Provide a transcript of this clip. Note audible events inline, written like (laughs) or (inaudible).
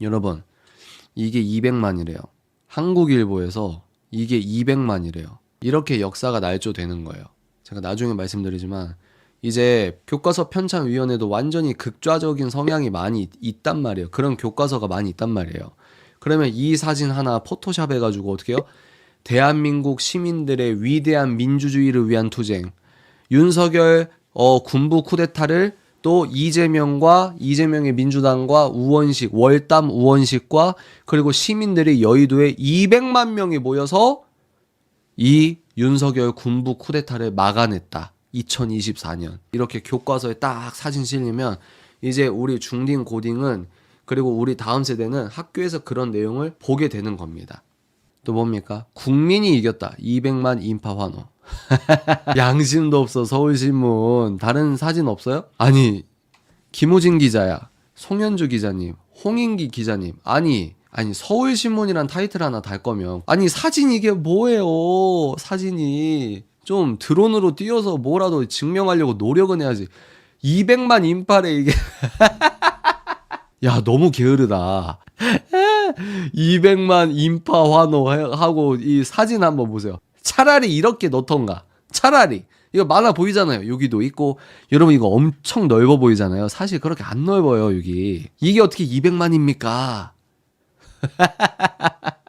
여러분, 이게 200만이래요. 한국일보에서 이게 200만이래요. 이렇게 역사가 날조되는 거예요. 제가 나중에 말씀드리지만 이제 교과서 편찬 위원회도 완전히 극좌적인 성향이 많이 있- 있단 말이에요. 그런 교과서가 많이 있단 말이에요. 그러면 이 사진 하나 포토샵 해가지고 어떻게 해요? 대한민국 시민들의 위대한 민주주의를 위한 투쟁. 윤석열 어, 군부 쿠데타를 또 이재명과 이재명의 민주당과 우원식 월담 우원식과 그리고 시민들이 여의도에 200만 명이 모여서 이 윤석열 군부 쿠데타를 막아냈다. 2024년 이렇게 교과서에 딱 사진 실리면 이제 우리 중딩 고딩은 그리고 우리 다음 세대는 학교에서 그런 내용을 보게 되는 겁니다. 또 뭡니까? 국민이 이겼다. 200만 인파 환호. (laughs) 양심도 없어 서울신문. 다른 사진 없어요? 아니 김호진 기자야, 송현주 기자님, 홍인기 기자님. 아니 아니 서울신문이란 타이틀 하나 달 거면 아니 사진 이게 뭐예요? 사진이 좀 드론으로 띄워서 뭐라도 증명하려고 노력은 해야지. 200만 인파래 이게. (laughs) 야 너무 게으르다. (laughs) 200만 인파 환호하고 이 사진 한번 보세요. 차라리 이렇게 넣던가. 차라리. 이거 많아 보이잖아요. 여기도 있고. 여러분 이거 엄청 넓어 보이잖아요. 사실 그렇게 안 넓어요, 여기. 이게 어떻게 200만입니까? (laughs)